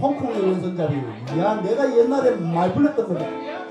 홍콩의 왼손잡이. 야, 내가 옛날에 말 불렸던 거다.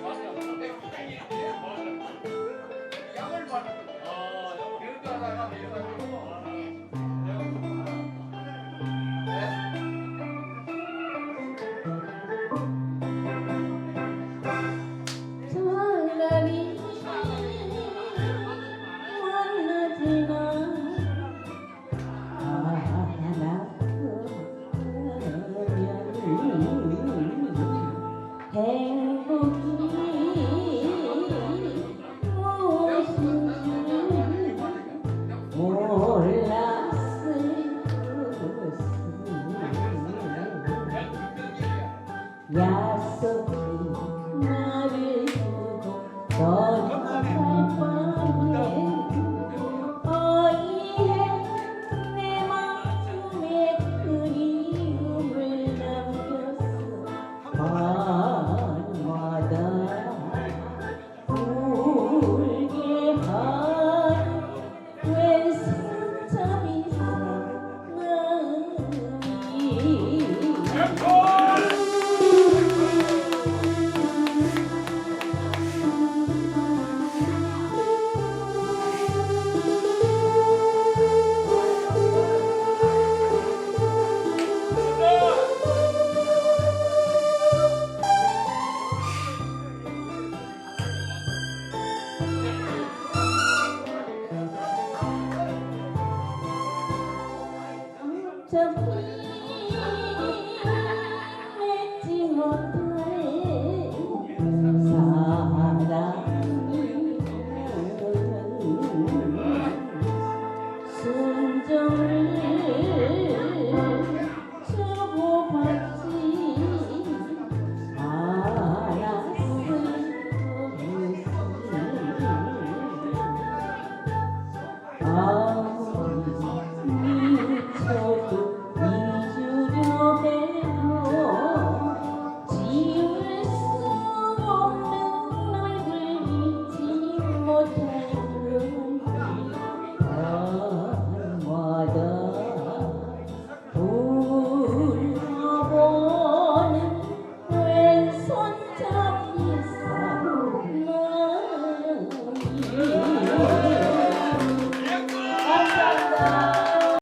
Yeah. 맺지 못할 사랑이 순정을